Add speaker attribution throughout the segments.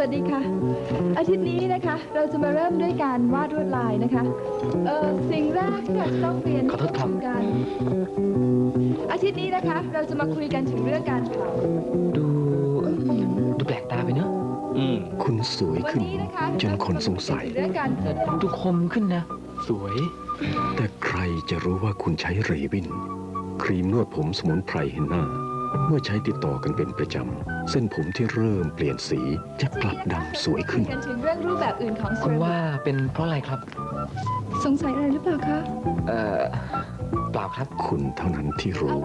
Speaker 1: สวัสดีค่ะ อาทิตย์นี้นะคะ เราจะมาเริ่มด้วยการวาดลวดลายนะคะ เอ่อสิ่งแรกที่เราจะต้องเรียน
Speaker 2: ขอโทษครับ
Speaker 1: กันอาทิตย์นี้นะคะ เราจะมาคุยกันถึงเรื่องการเผา
Speaker 2: ดูดูแปลกตาไปเนอะ
Speaker 3: อืม
Speaker 4: คุณสวย
Speaker 1: วัน
Speaker 4: ขึ้น
Speaker 1: นี้นะคะ
Speaker 4: จนคนสงสัย
Speaker 1: เรื่องการเผา
Speaker 2: ดูคมขึ้นนะ สวย
Speaker 4: แต่ใครจะรู้ว่าคุณใช้เรวิน ครีมนวดผมสมุนไพรเฮนนาเมื่อใช้ติดต่อกันเป็นประจำ เส้นผมที่เริ่มเปลี่ยนสีจะกลับดำสวยขึ้น
Speaker 1: คุยกันถึงเรื่องรูปแบบอื่นของเซ
Speaker 2: คุณ
Speaker 1: รามิก
Speaker 2: ว่าเป็นเพราะอะไรครับ
Speaker 1: สงสัยอะไรหรือเปล่าคะ
Speaker 2: เอ่อ เปล่าครับ
Speaker 4: คุณเท่านั้นที่รู้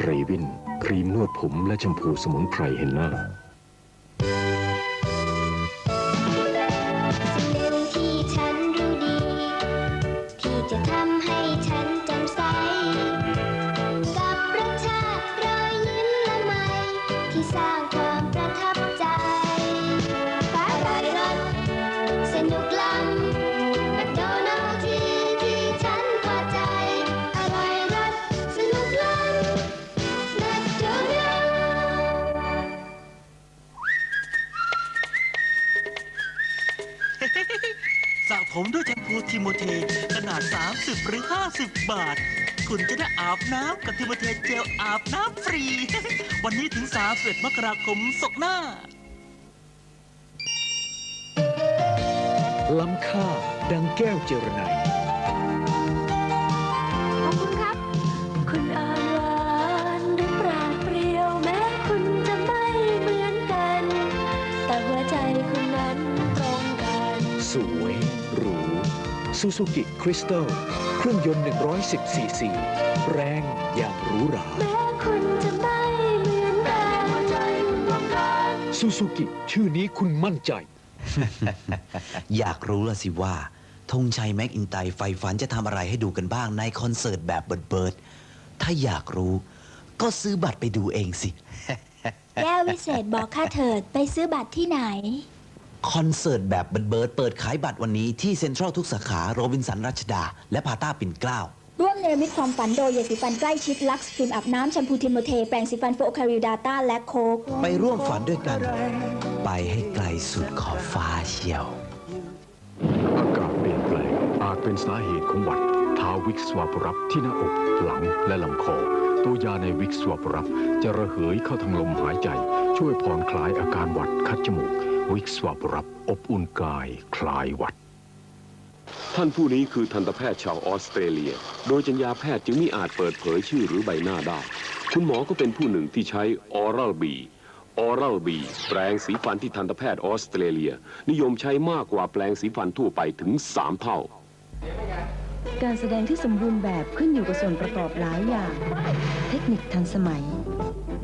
Speaker 4: เรวิน ครีมนวดผมและแชมพูสมุนไพรเฮนนา
Speaker 5: ผมด้วยแชมพูทิโมเทขนาด 30 หรือ 50 บาท คุณจะได้อาบน้ำกับทิโมเทเจลอาบน้ำฟรี วันนี้ถึง31มกราคมศกหน้า
Speaker 6: ล้ำค่าดังแก้วเจรไน ซูซูกิคริสตัลเครื่องยนต์110ซีซีแรงอย่างหรูหรา
Speaker 7: แม้คุณจะไม่เหมือนกันหัวใจคุณตรงกัน
Speaker 6: ซูซูกิชื่อนี้คุณมั่นใจ
Speaker 8: อยากรู้ละสิว่าธงชัยแม็กอินไตร์ไฟฝันจะทำอะไรให้ดูกันบ้างในคอนเสิร์ตแบบเบิร์ดเบิร์ดถ้าอยากรู้ ก็ซื้อบัตรไปดูเองสิ
Speaker 7: แก้ววิเศษบอกข้าเถิดไปซื้อบัตรที่ไหน
Speaker 8: คอนเสิร์ตแบบเบิร์ดเบิร์ดเปิดขายบัตรวันนี้ที่เซ็นทรัลทุกสาขาโรบินสันรัชดา และพาต้าปิ่นเกล้า
Speaker 9: ร่วมเนรมิตความฝันโดยยาสีฟันใกล้ชิดลักซ์ครีมอาบน้ำแชมพูทิโมเท แปรงสีฟันโฟคาริลดาต้าและโคก
Speaker 8: ไปร่วมฝันด้วยกัน ไปให้ไกลสุดขอบฟ้าเชียว
Speaker 4: อากาศเปลี่ยนแปลงอาจเป็นสาเหตุของหวัดทาวิกสวาปรับที่หน้าอกหลังและลำคอ ตัวยาในวิกสวาปรับจะระเหยเข้าทางลมหายใจ ช่วยผ่อนคลายอาการหวัดคัดจมูก วิกสวาปรับอบอุ่นกายคลายหวัด
Speaker 10: ท่านผู้นี้คือทันตแพทย์ชาวออสเตรเลีย โดยจัญญาแพทย์จึงไม่อาจเปิดเผยชื่อหรือใบหน้าได้ คุณหมอก็เป็นผู้หนึ่งที่ใช้ออรัลบีออรัลบีแปรงสีฟันที่ทันตแพทย์ออสเตรเลีย นิยมใช้มากกว่าแปรงสีฟันทั่วไปถึง 3 เท่า
Speaker 11: การแสดงที่สมบูรณ์แบบขึ้นอยู่กับส่วนประกอบหลายอย่าง เทคนิคทันสมัย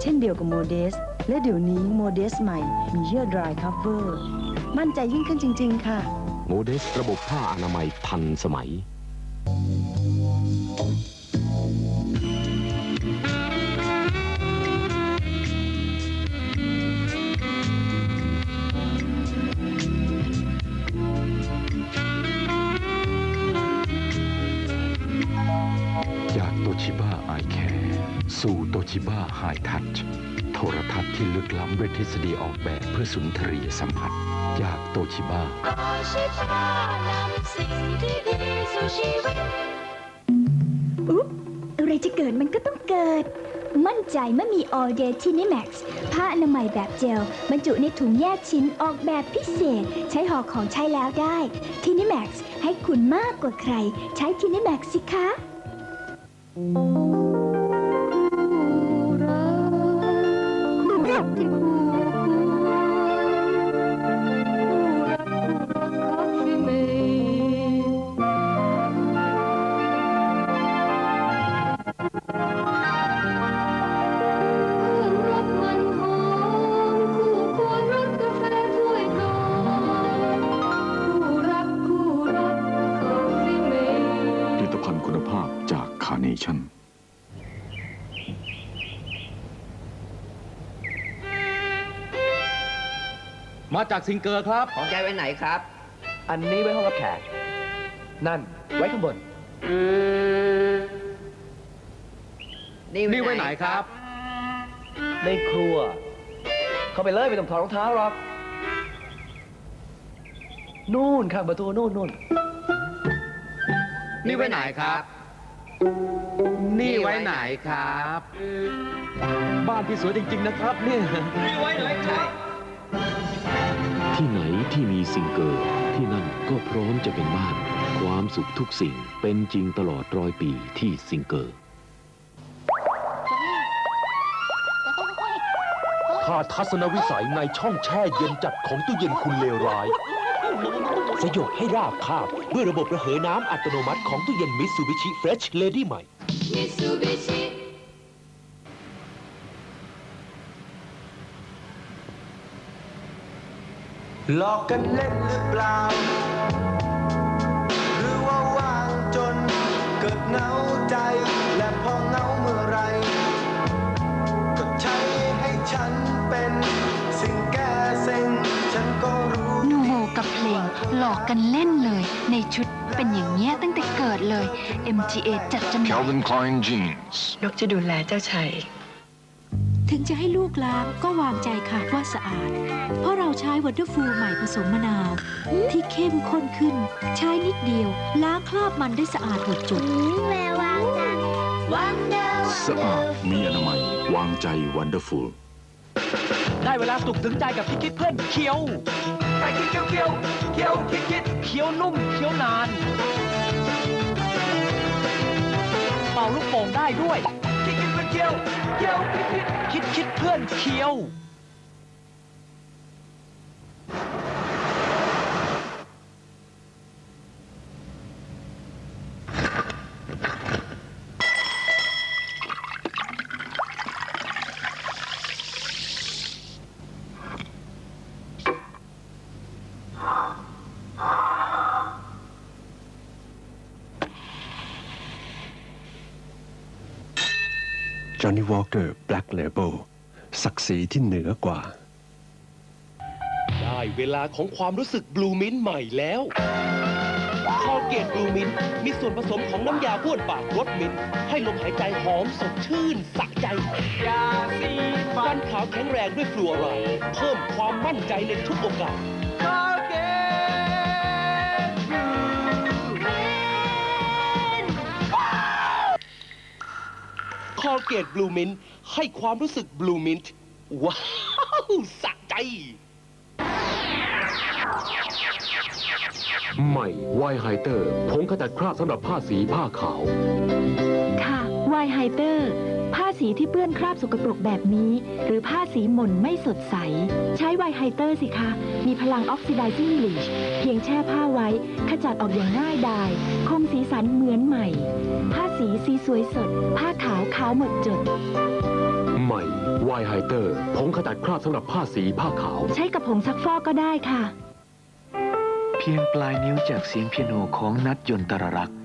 Speaker 11: เช่นเดียวกับโมเดส และเดี๋ยวนี้โมเดสใหม่มีเยื่อ dry cover มั่นใจยิ่งขึ้นจริง ๆ ค่ะ
Speaker 10: โมเดสระบบผ้าอนามัยทันสมัย
Speaker 4: จากโตชิบ้าไอแคร์สู่โตชิบ้าไฮทัช รทัศน์ที่ลึกล้ำด้วยทฤษฎีออกแบบเพื่อสุนทรียสัมผัส จากโตชิบ้า
Speaker 9: อุ๊บอะไรจะเกิดมันก็ต้องเกิด มั่นใจเมื่อมี All Day t i n i Max ผ้าอนามัยแบบเจล บรรจุในถุงแยกชิ้นออกแบบพิเศษ ใช้ห่อของใช้แล้วได้ t i n i Max ให้คุณมากกว่าใคร ใช้ t i n i Max สิคะ
Speaker 4: ชั่น
Speaker 2: มาจากซิงเกอร์ครับ
Speaker 3: ของใจไว้ไหนครับ
Speaker 2: อันนี้ไว้ห้องรับแขก นั่นไว้ข้างบน นี่ไว้ไหนครับ ในครัว เข้าไปเลยไม่ต้องถอดรองเท้าหรอก นู่นข้างประตูนู่นนู่น
Speaker 3: นี่ไว้ไหนครับ นี่ไว้ไหนครับ
Speaker 2: บ้านที่สวยจริง ๆ นะครับเนี่ย
Speaker 10: ที่ไหนที่มีซิงเกิลที่นั่นก็พร้อมจะเป็นบ้าน ความสุขทุกสิ่งเป็นจริงตลอดร้อยปีที่ซิงเกิล
Speaker 6: ถ้าทัศนวิสัยในช่องแช่เย็นจัดของตู้เย็นคุณเลวร้าย สยบให้ราบคาบด้วยระบบระเหยน้ำอัตโนมัติของตู้เย็นมิ t ซูบิชิเฟรชเลดี้ใหม่
Speaker 1: Mitsubishi
Speaker 12: หลอกกันเล่นหรือเปล่า
Speaker 13: MGA จัดจำหน่าย
Speaker 4: Calvin Klein Jeans
Speaker 11: นกจะดูแลเจ้าชาย
Speaker 13: ถึงจะให้ลูกล้างก็วางใจค่ะว่าสะอาด เพราะเราใช้วัตเตอร์ฟูลใหม่ผสมมะนาว ที่เข้มข้นขึ้น ใช้นิดเดียว ล้างคราบมันได้สะอาดหมดจด
Speaker 7: แวววาวจัง Wonder
Speaker 4: สะอาดมีอนามัยวางใจ Wonderful
Speaker 2: ได้เวลาสุขถึงใจกับคิดคิดเพื่อนเคี้ยวไก่คิดเคี้ยวเคี้ยวเคี้ยวคิดคิดเคี้ยวนุ่มเคี้ยวนาน ลูกโป่งได้ด้วย คิดคิดเพื่อนเคี้ยวเคี้ยวคิดคิดคิดคิดเพื่อนเคี้ยว
Speaker 6: Johnny Walker Black Label ศักดิ์ศรีที่เหนือกว่า
Speaker 3: ได้เวลาของความรู้สึกบลูมินท์ใหม่แล้วคอเกตบลูมินท์มีส่วนผสมของน้ำยาบ้วนปากรสมิ้นท์ให้ลมหายใจหอมสดชื่นสะใจยาสีฟันขาวแข็งแรงด้วยฟลูออไรด์เพิ่มความมั่นใจในทุกโอกาส คอเกตบลูมินท์ให้ความรู้สึกบลูมินท์ว้าวสะใจ
Speaker 10: ใหม่ไวไฮเตอร์ผงขจัดคราบสำหรับผ้าสีผ้าขาว
Speaker 9: ค่ะไวไฮเตอร์ ผ้าสีที่เปื้อนคราบสกปรกแบบนี้ หรือผ้าสีหม่นไม่สดใส ใช้ไวไฮเตอร์สิคะ มีพลังออกซิไดซิ่งบลีชเพียงแช่ผ้าไว้ ขจัดออกอย่างง่ายดาย คงสีสันเหมือนใหม่ ผ้า สีสีสวยสด ผ้าขาวขาวหมดจด
Speaker 10: ใหม่ไวไฮเตอร์ผงขจัดคราบสำหรับผ้าสีผ้าขาว
Speaker 9: ใช้กับผงซักฟอกก็ได้ค่ะ
Speaker 6: เพียงปลายนิ้วจากเสียงเปียโนของนัดยนตรรักษ์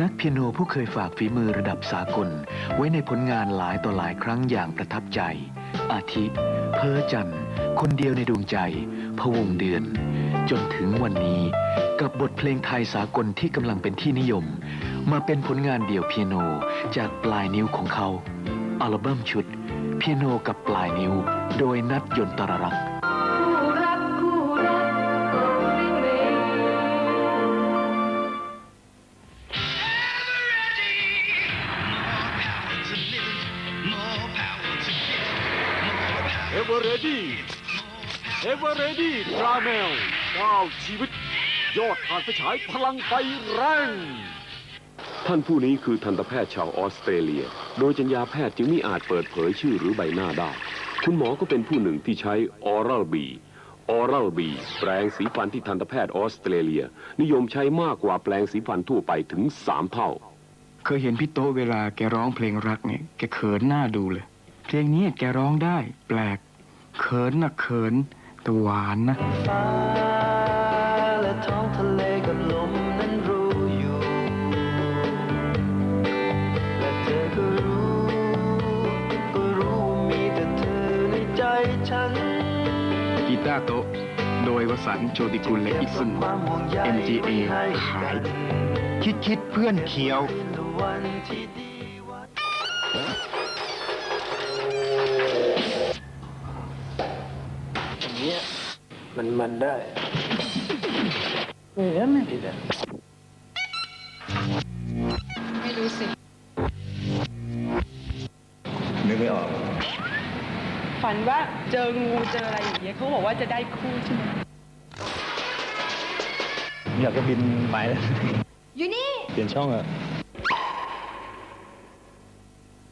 Speaker 6: นักเปียโนผู้เคยฝากฝีมือระดับสากล ไว้ในผลงานหลายต่อหลายครั้งอย่างประทับใจ อาทิ เพ้อจันทร์ คนเดียวในดวงใจพะวงเดือน จนถึงวันนี้กับบทเพลงไทยสากลที่กำลังเป็นที่นิยม มาเป็นผลงานเดี่ยวเปียโนจากปลายนิ้วของเขา อัลบั้มชุด เปียโนกับปลายนิ้ว โดยนัดยนตรรักษ์
Speaker 1: เอ
Speaker 10: เวอร์เรดี้ดราแมวก้าวชีวิต ยอดผ่านไฟฉายพลังไฟแรง ท่านผู้นี้คือทันตแพทย์ชาวออสเตรเลีย โดยจัญญาแพทย์จึงไม่อาจเปิดเผยชื่อหรือใบหน้าได้ คุณหมอก็เป็นผู้หนึ่งที่ใช้ออรัลบีออรัลบีแปรงสีฟันที่ทันตแพทย์ออสเตรเลีย นิยมใช้มากกว่าแปรงสีฟันทั่วไปถึง3เท่า
Speaker 14: เคยเห็นพี่โต๊ะเวลาแกร้องเพลงรักเนี่ยแกเขินหน้าดูเลย เพลงนี้แกร้องได้ แปลก เขินนะเขิน แต่หวานนะ
Speaker 12: ฟ้าและท้องทะเลกับลมนั้นรู้อยู่ และเธอก็รู้ ก็รู้ว่ามีแต่เธอในใจฉัน
Speaker 14: กีตาร์โต๊ะโดยวสันต์โชติกุลและอิสุน
Speaker 12: ความห่วงใย
Speaker 14: MGA
Speaker 12: ให้
Speaker 14: ขาย
Speaker 12: กัน
Speaker 14: คิดคิดเพื่อนเคียว
Speaker 12: เป็นวันที่ดี
Speaker 3: มันมันได้
Speaker 15: ผิดอะ
Speaker 1: ไม่รู้สิ
Speaker 15: นึกไม่ออก
Speaker 16: ฝันว่าเจองูเจออะไรอย่างเงี้ยเขาบอกว่าจะได้คู่ใช่ไหม
Speaker 15: อยากจะบินไปแล้ว
Speaker 1: อยู่นี่
Speaker 15: เปลี่ยนช่องอะ
Speaker 1: อ